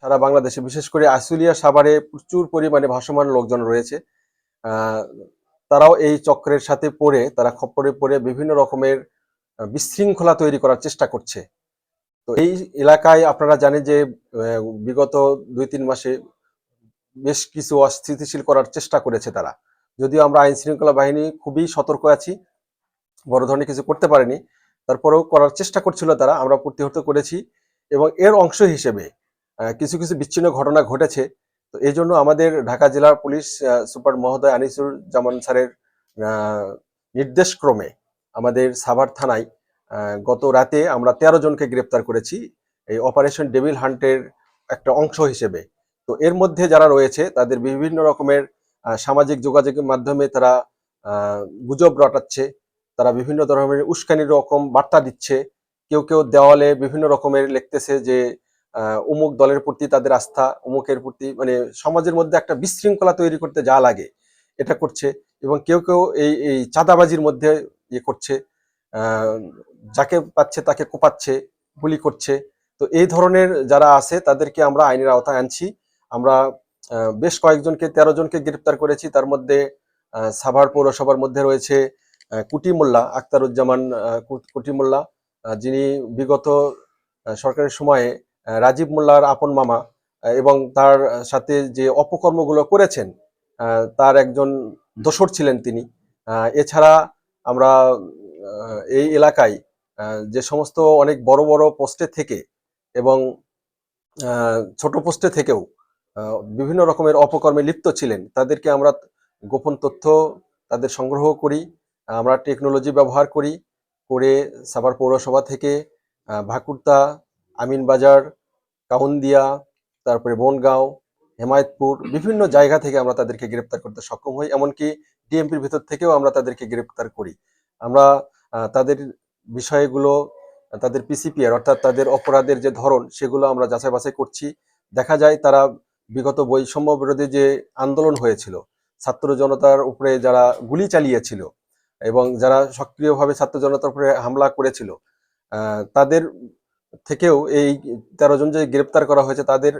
সারা বাংলাদেশে, বিশেষ করে আশুলিয়া সাভারে প্রচুর পরিমাণে ভাসমান লোকজন রয়েছে। তারাও এই চক্রের সাথে পড়ে, তারা খপ্পরে পড়ে বিভিন্ন রকমের বিশৃঙ্খলা তৈরি করার চেষ্টা করছে। তো এই এলাকায় আপনারা জানেন যে বিগত দুই তিন মাসে বেশ কিছু অস্থিতিশীল করার চেষ্টা করেছে তারা। যদিও আমরা আইন শৃঙ্খলা বাহিনী খুবই সতর্ক আছি, বড় ধরনের কিছু করতে পারেনি, তারপরেও করার চেষ্টা করছিল তারা। আমরা প্রতিহত করেছি এবং এর অংশ হিসেবে কিছু কিছু বিচ্ছিন্ন ঘটনা ঘটেছে। তো এই জন্য আমাদের ঢাকা জেলার পুলিশ সুপার মহোদয় আনিসুর জামান স্যারের নির্দেশক্রমে আমাদের সাভার থানায় গত রাতে আমরা তেরো জনকে গ্রেপ্তার করেছি। এই অপারেশন ডেভিল হান্টের একটা অংশ হিসেবে। তো এর মধ্যে যারা রয়েছে, তাদের বিভিন্ন রকমের সামাজিক যোগাযোগের মাধ্যমে তারা গুজব রটাচ্ছে। তারা বিভিন্ন ধরনের উস্কানির রকম বার্তা দিচ্ছে। কেউ কেউ দেওয়ালে বিভিন্ন রকমের লিখতেছে যে অমুক দলের প্রতি তাদের আস্থা, অমুকের প্রতি মানে সমাজের মধ্যে একটা বিশৃঙ্খলা তৈরি করতে যা লাগে, এটা করছে এবং কেউ কেউ এই এই চাঁদাবাজির মধ্যে ইয়ে করছে যাকে পাচ্ছে তাকে কোপাচ্ছে, গুলি করছে। তো এই ধরনের যারা আছে তাদেরকে আমরা আইনের আওতায় আনছি। আমরা বেশ কয়েকজনকে, তেরো জনকে গ্রেপ্তার করেছি। তার মধ্যে সাভার পৌরসভার মধ্যে রয়েছে কুটি মোল্লা আক্তারুজ্জামান কুটি মোল্লা যিনি বিগত সরকারের সময়ে রাজীব মোল্লার আপন মামা এবং তার সাথে যে অপকর্মগুলো করেছেন তার একজন দোসর ছিলেন তিনি। এছাড়া আমরা এই এলাকায় যে সমস্ত অনেক বড় বড় পোস্টে থেকে এবং ছোট পোস্টে থেকেও বিভিন্ন রকমের অপকর্মে লিপ্ত ছিলেন, তাদেরকে আমরা গোপন তথ্য তাদের সংগ্রহ করি, আমরা টেকনোলজি ব্যবহার করি করে সাভার পৌরসভা থেকে ভাকুরতা, আমিনবাজার, কাউন্দিয়া, তারপরে বনগাঁও, হেমায়তপুর, বিভিন্ন জায়গা থেকে আমরা তাদেরকে গ্রেপ্তার করতে সক্ষম হই। এমনকি ডিএমপির ভিতর থেকেও আমরা তাদেরকে গ্রেপ্তার করি। আমরা তাদের বিষয়গুলো, তাদের পিসিপিআর অর্থাৎ তাদের অপরাধের যে ধরন, সেগুলো আমরা যাচাই বাছাই করছি। দেখা যায় তারা বিগত বৈষম্য বিরোধী যে আন্দোলন হয়েছিল, ছাত্র জনতার উপরে যারা গুলি চালিয়েছিল এবং যারা সক্রিয়ভাবে ছাত্র জনতার উপরে হামলা করেছিল তাদের থেকেও এই তেরো জন যে গ্রেপ্তার করা হয়েছে তাদের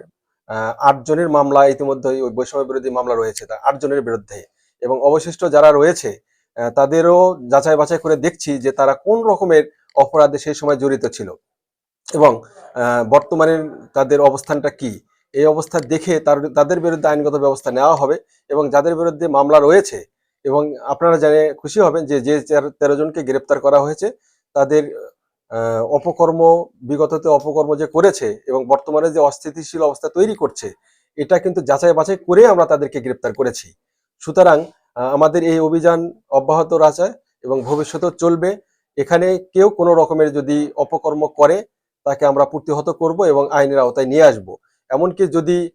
আহ, আট জনের মামলা ইতিমধ্যে ওই বৈষম্য বিরোধী মামলা রয়েছে তা আট জনের বিরুদ্ধে। এবং অবশিষ্ট যারা রয়েছে তাদেরও যাচাই বাছাই করে দেখছি যে তারা কোন রকমের অপরাধে সেই সময় জড়িত ছিল এবং বর্তমানে তাদের অবস্থানটা কি? এই অবস্থা দেখে তার তাদের বিরুদ্ধে আইনগত ব্যবস্থা নেওয়া হবে এবং যাদের বিরুদ্ধে মামলা রয়েছে এবং আপনারা জানে খুশি হবেন যে যে তেরো- জনকে গ্রেপ্তার করা হয়েছে, তাদের অপকর্ম বিগততে অপকর্ম যে করেছে এবং বর্তমানে যে অস্থিতিশীল অবস্থা তৈরি করছে, এটা কিন্তু যাচাই বাছাই করে আমরা তাদেরকে গ্রেপ্তার করেছি। সুতরাং আমাদের এই অভিযান অব্যাহত আছে এবং ভবিষ্যতেও চলবে। এখানে কেউ কোনো রকমের যদি অপকর্ম করে, তাকে আমরা প্রতিহত করব এবং আইনের আওতায় নিয়ে আসব। এমনকি যদি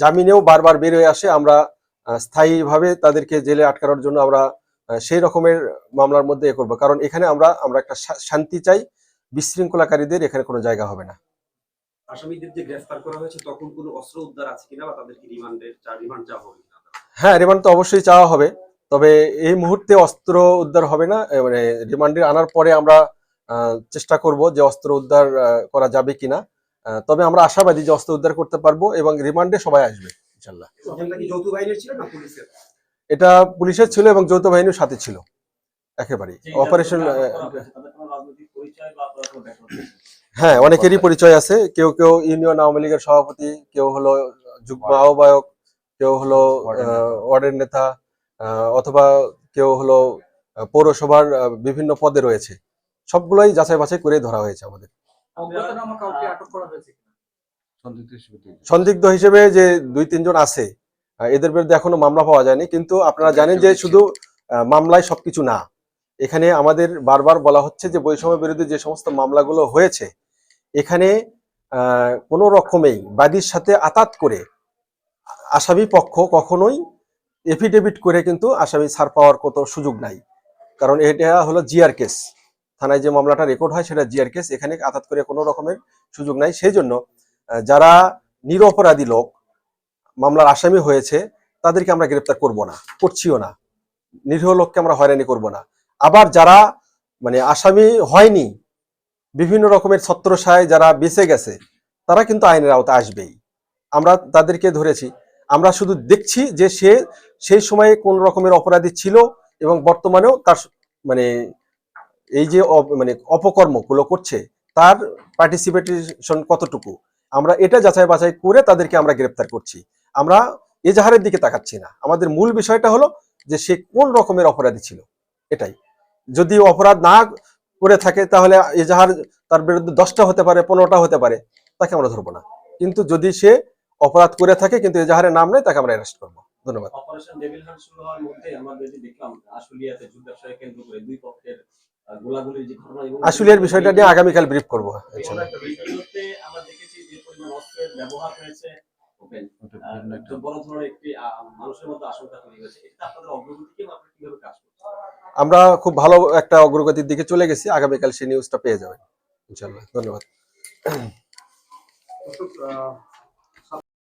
জামিনেও বারবার বের হয়ে আসে, আমরা স্থায়ীভাবে তাদেরকে জেলে আটকানোর জন্য আমরা সেই রকমের মামলার মধ্যে এ করব। কারণ এখানে আমরা আমরা একটা শান্তি চাই বিশৃঙ্খলাকারীদের এখানে কোনো জায়গা হবে না। আসামিদের যে গ্রেফতার করা হয়েছে তখন কোনো অস্ত্র উদ্ধার আছে কিনা বা তাদেরকে রিমান্ডের রিমান্ড চাওয়া হবে হ্যাঁ রিমান্ড তো অবশ্যই চাওয়া হবে। তবে এই মুহূর্তে অস্ত্র উদ্ধার হবে না মানে রিমান্ডে আনার পরে আমরা চেষ্টা করব যে অস্ত্র উদ্ধার করা যাবে কিনা। তবে আমরা আশাবাদী যে অস্ত্র উদ্ধার করতে পারব এবং রিমান্ডে সবাই আসবে। ইনশাল্লাহ এটা পুলিশের ছিল এবং যৌথ বাহিনীর সাথে ছিল। একেবারেই। অপারেশন হ্যাঁ অনেকেরই পরিচয় আছে। কেউ কেউ ইউনিয়ন আওয়ামী লীগের সভাপতি কেউ হলো যুগ্ম আহ্বায়ক কেউ হলো আহ, ওয়ার্ডের নেতা আহ, অথবা কেউ হলো পৌরসভার আহ, বিভিন্ন পদে রয়েছে। সবগুলোই যাচাই বাছাই করে ধরা হয়েছে আমাদের। সন্দিগ্ধ হিসেবে যে দুই তিনজন আছে এদের বিরুদ্ধে এখনও মামলা পাওয়া যায়নি কিন্তু আপনারা জানেন যে শুধু মামলায় সবকিছু না এখানে আমাদের বারবার বলা হচ্ছে যে বৈষম্য বিরোধী যে সমস্ত মামলাগুলো হয়েছে এখানে কোনো রকমেই বাদীর সাথে আতাত করে আসামি পক্ষ কখনোই এফিডেভিট করে কিন্তু আসামি ছাড় পাওয়ার কত সুযোগ নাই। কারণ এটা হলো জিআর কেস। থানায় যে মামলাটা রেকর্ড হয় সেটা জিআর কেস এখানে আতাত করে কোনো রকমের সুযোগ নাই। সেই জন্য যারা নিরপরাধী লোক, মামলার আসামি হয়েছে, তাদেরকে আমরা গ্রেপ্তার করব না, করছিও না। নিরীহ লোককে আমরা হয়রানি করব না। আবার যারা মানে আসামি হয়নি, বিভিন্ন রকমের ছত্রসায় যারা বেঁচে গেছে, তারা কিন্তু আইনের আওতায় আসবেই। আমরা তাদেরকে ধরেছি। আমরা শুধু দেখছি যে সে, সেই সময়ে কোন রকমের অপরাধী ছিল এবং বর্তমানেও তার মানে এই যে মানে অপকর্মগুলো করছে, তার পার্টিসিপেটেশন কতটুকু? আমরা এটা যাচাই বাছাই করে তাদেরকে আমরা গ্রেপ্তার করছি। আমরা এজাহারের দিকে তাকাচ্ছি না। আমাদের মূল বিষয়টা হলো যে সে কোন রকমের অপরাধী ছিল। এটাই। যদি অপরাধ না করে থাকে তাহলে এজাহার তার বিরুদ্ধে দশটা হতে পারে পনেরোটা হতে পারে তাকে আমরা ধরবো না। কিন্তু যদি সে অপরাধ করে থাকে কিন্তু এজাহারের নাম নেই তাকে আমরা অ্যারেস্ট করব। ধন্যবাদ। অপারেশন ডেভিল হান্ট শুরু হওয়ার মধ্যে আমরা যেটি দেখলাম আশুলিয়াতে যুদ্ধ ব্যবসায় কেন্দ্র করে দুই পক্ষের গোলাগুলির যে ঘটনা আশুলিয়ার বিষয়টা নিয়ে আগামীকাল ব্রিফ করব। ব্যবহার হয়েছে। আমরা খুব ভালো একটা অগ্রগতির দিকে চলে গেছি। আগামীকাল সেই নিউজটা পেয়ে যাবেন। ইনশাল্লাহ ধন্যবাদ। আহ,